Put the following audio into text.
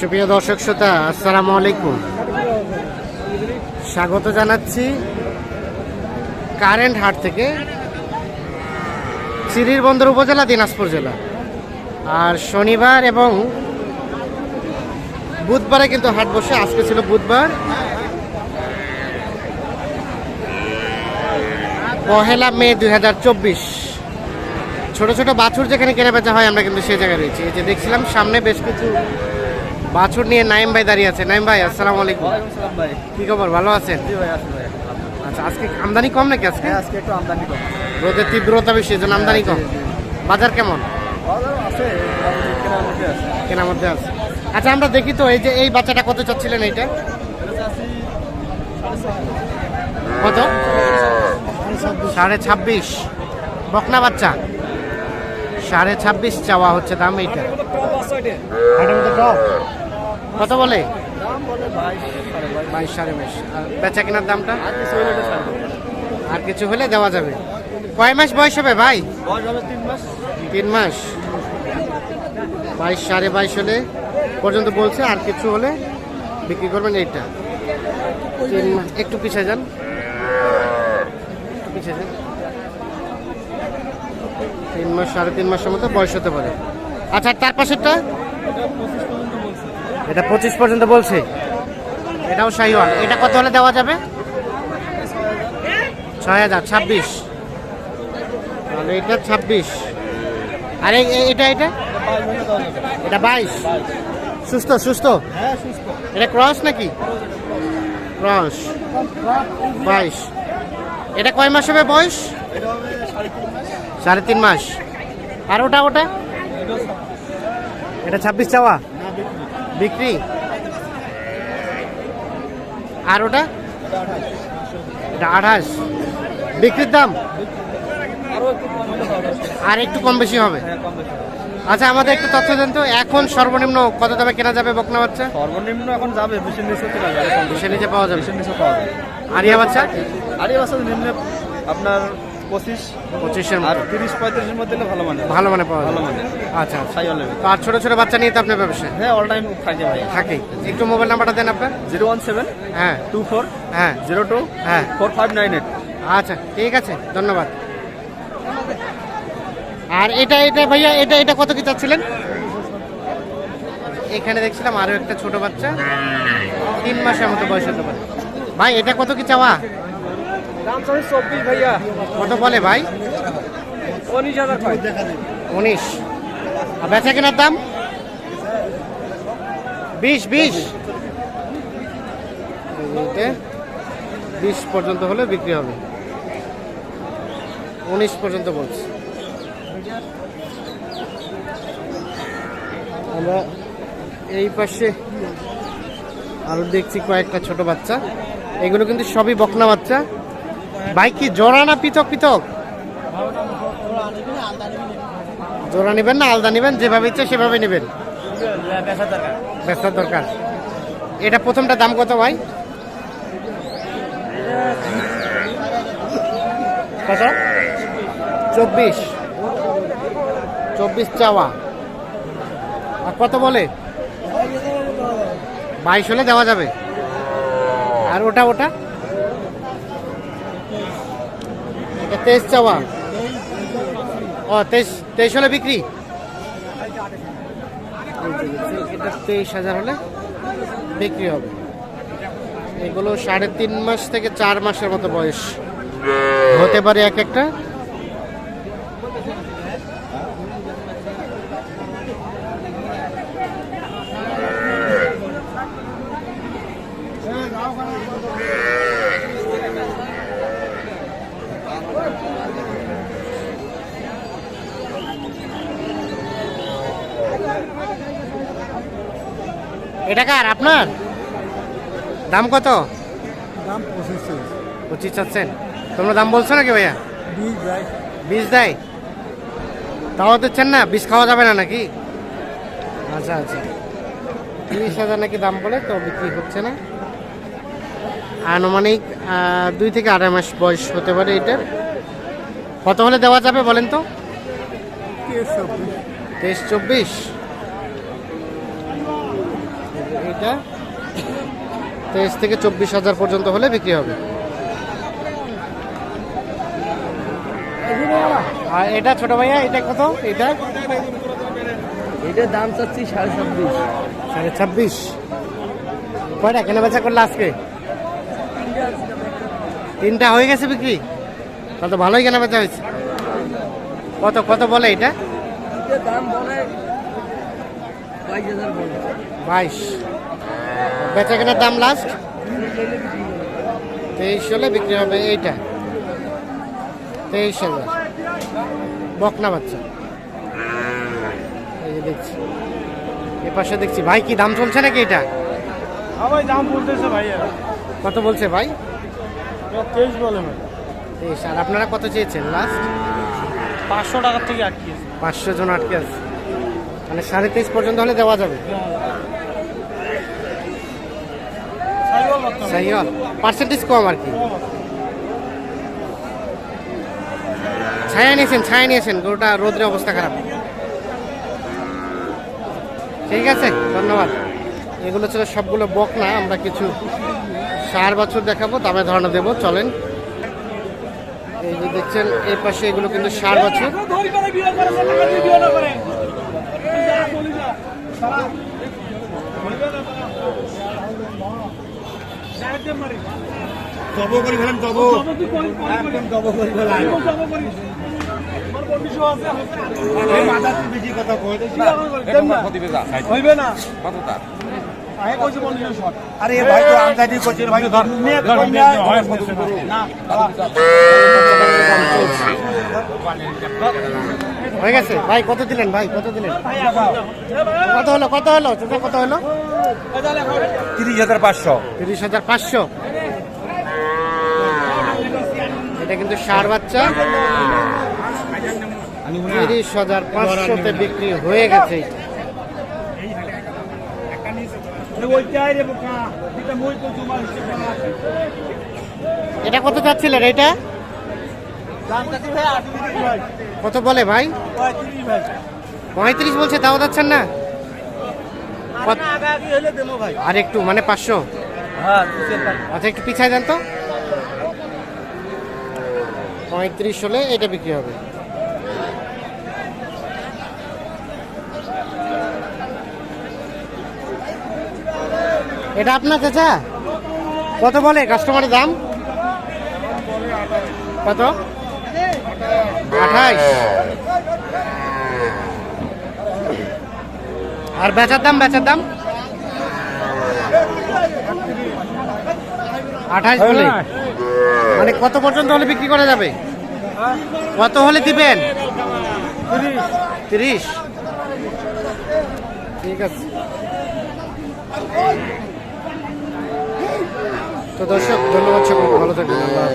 সুপ্রিয় দর্শক শ্রোতা, আসসালামু আলাইকুম। স্বাগত জানাচ্ছি কারেন্ট হাট থেকে সিরির বন্দর উপজেলা, দিনাজপুর জেলা। আর শনিবার এবং বুধবারে কিন্তু হাট বসে, আজকে ছিল বুধবার। পহেলা মে দু হাজার চব্বিশ। ছোট ছোট বাছুর যেখানে কেনা বেচা হয়, আমরা কিন্তু সেই জায়গায় রয়েছি। এই যে দেখছিলাম, সামনে বেশ কিছু বাছুর নিয়ে নাইম ভাই দাঁড়িয়ে আছে। নাইম ভাই আসসালামু আলাইকুম। ভাই। কি খবর? ভালো আছেন? জি ভাই আসুন ভাই আচ্ছা আজকে আমদানি কম নাকি আজকে? হ্যাঁ আজকে একটু আমদানি কম। রোদের তীব্রতা বেশি এজন্য আমদানি কম। বাজার কেমন? বাজার আছে কেনার মধ্যে আছে। কেনার মধ্যে আছে। আচ্ছা আমরা দেখি তো এই যে এই বাচ্চাটা কত চাচ্ছিলেন এইটা? কত? সাড়ে ছাব্বিশ। বকনা বাচ্চা। সাড়ে ছাব্বিশ চাওয়া হচ্ছে দাম এইটা। হাটের মধ্যে টপ? কত বলে? বাইশ সাড়ে বাইশ। আর বেচা কেনার দামটা? আর কিছু হলে দেওয়া যাবে। কয় মাস বয়স হবে ভাই? তিন মাস। তিন মাস। বাইশ সাড়ে বাইশ হলে পর্যন্ত বলছে আর কিছু হলে বিক্রি করবেন এইটা। তিন মাস। একটু পিছিয়ে যান। একটু পিছিয়ে যান। তিন মাস সাড়ে তিন মাসের মতো বয়স হতে পারে। আচ্ছা তার পাশেরটা? এটা পঁচিশ পর্যন্ত বলছে। এটাও শাহিওয়াল এটা কত হলে দেওয়া যাবে? ছয় হাজার ছাব্বিশ। তাহলে এটা ছাব্বিশ। আর এটা এটা? এটা বাইশ। সুস্থ সুস্থ? এটা ক্রস নাকি? ক্রস। বাইশ। এটা কয় মাস হবে বয়স? সাড়ে তিন মাস। আর ওটা ওটা? এটা ছাব্বিশ চাওয়া? বিক্রি? আর ওটা? এটা আঠাশ। বিক্রির দাম? আর একটু কম বেশি হবে। আচ্ছা আমাদের একটু তথ্য দেন তো। এখন সর্বনিম্ন কত দামে কেনা যাবে বকনা বাচ্চা? সর্বনিম্ন এখন যাবে বেশি নিচে কেনা যাবে সে নিচে পাওয়া যাবে। নিচে পাওয়া যাবে। আরিয়া বাচ্চা? আরিয়া বাচ্চা নিম্নে আপনার পঁচিশ। পঁচিশের আর তিরিশ পঁয়ত্রিশের মধ্যে ভালো মানে ভালো মানে পাওয়া ভালো মানে আচ্ছা আচ্ছা। আর ছোট ছোট বাচ্চা নিয়ে তো আপনার ব্যবসা? হ্যাঁ অল টাইম থাকে ভাই। থাকেই। একটু মোবাইল নাম্বারটা দেন আপনার। জিরো ওয়ান সেভেন হ্যাঁ। টু ফোর হ্যাঁ। জিরো টু হ্যাঁ। Four five nine eight. আচ্ছা ঠিক আছে। ধন্যবাদ। আর এটা এটা ভাইয়া এটা এটা কত কি চাচ্ছিলেন? এখানে দেখছিলাম আরও একটা ছোট বাচ্চা। তিন মাসের মতো বয়স হতে পারে। ভাই এটা কত কি চাওয়া? দাম সব চব্বিশ ভাইয়া। কত বলে ভাই? উনিশ হাজার উনিশ। আর বেচা কেনার দাম? বিশ বিশ। বিশ পর্যন্ত হলে বিক্রি হবে। উনিশ পর্যন্ত বলছি। আমরা এই পাশে আরও দেখছি কয়েকটা ছোট বাচ্চা। এগুলো কিন্তু সবই বকনা বাচ্চা। ভাই কি জোড়া না পৃথক পৃথক? জোড়া নেবেন না, আলাদা নেবেন, যেভাবে ইচ্ছে সেভাবে নেবেন। ব্যস্তার দরকার। এটা প্রথমটা দাম কত ভাই? কত? চব্বিশ। চব্বিশ চাওয়া। আর কত বলে? বাইশ হলে দেওয়া যাবে। আর ওটা ওটা? এটা তেইশ চাওয়া। ও, তেইশ তেইশ হলে বিক্রি? এটা তেইশ হাজার হলে বিক্রি হবে। এগুলো সাড়ে তিন মাস থেকে চার মাসের মতো বয়স। হতে পারে এক একটা। এটা কার আপনার? দাম কত? দাম পঁচিশ পঁচিশ চাচ্ছেন। তোমরা দাম বলছো নাকি ভাইয়া? বীজ দেয়। তাও দিচ্ছেন না? বীজ খাওয়া যাবে না নাকি? আচ্ছা আচ্ছা। তিরিশ হাজার নাকি দাম বলে তো বিক্রি হচ্ছে না। আনুমানিক দুই থেকে আড়াই মাস বয়স হতে পারে এটার। কত হলে দেওয়া যাবে বলেন তো? তেইশ চব্বিশ। এটা। তেইশ থেকে চব্বিশ হাজার পর্যন্ত হলে বিক্রি হবে। আর এটা ছোট ভাইয়া এটা কত? এটা? এটার দাম চাচ্ছি সাড়ে ছাব্বিশ। সাড়ে ছাব্বিশ। কয়টা? কেনা বেচা করলে আজকে? তিনটা হয়ে গেছে বিক্রি? তাহলে তো ভালোই কেনা বেচা হয়েছে। কত কত বলে এটা? দাম বলে বাইশ বেচা কেনার দাম লাস্ট তেইশ হলে বিক্রি হবে এইটা। তেইশ হাজার। বকনা বাচ্চা। এই যে দেখছি। এ পাশে দেখছি। ভাই কি দাম চলছে নাকি এটা? হ্যাঁ ভাই দাম বলতেছে ভাই। কত বলছে ভাই? তেইশ বলে তেইশ। আর আপনারা কত চেয়েছেন লাস্ট পাঁচশো টাকার থেকে আটকিয়েছে। পাঁচশো জন আটকে আছে। মানে সাড়ে তেইশ পর্যন্ত হলে দেওয়া যাবে। সাই পার্সেন্টেজ কম আর কি। ছায়া নিয়েছেন ছায়া নিয়েছেন, গরুটা রোদ্রে অবস্থা খারাপ। ঠিক আছে, ধন্যবাদ। এগুলো ছিল সবগুলো বক না আমরা কিছু সার বছর দেখাবো দামে ধারণা দেবো, চলেন। এই যে দেখছেন, এই পাশে এগুলো কিন্তু সার বছর। তব করে ফেলেন তব একদম তব করে ফেলেন। মাথা বেশি কথা কয়। হইবে না? আরে ভাই তো আমদানি করছেন ভাই ধর হয়ে গেছে? ভাই কত দিলেন? ভাই কত দিলেন? কত হলো কত হলো? চাচা কত হলো? তিরিশ হাজার পাঁচশো। তিরিশ হাজার পাঁচশো। এটা কিন্তু সার বাচ্চা। তিরিশ হাজার পাঁচশোতে বিক্রি হয়ে গেছে। এটা কত চাচ্ছিলেন এটা? কত বলে ভাই? পঁয়ত্রিশ বলছে, তাও যাচ্ছেন না? আর একটু মানে পাঁচশো? আচ্ছা একটু পিছায় দেন তো। পঁয়ত্রিশ হলে এটা বিক্রি হবে। এটা আপনার চাচা? কত বলে কাস্টমারের দাম? কত? আঠাইশ। আর বেচার দাম বেচার দাম? আঠাইশ বলে। মানে কত পর্যন্ত হলে বিক্রি করা যাবে? কত হলে দিবেন? তিরিশ। ঠিক আছে। তো দর্শক ধন্যবাদ সকলকে ভালো থাকবেন আল্লাহ।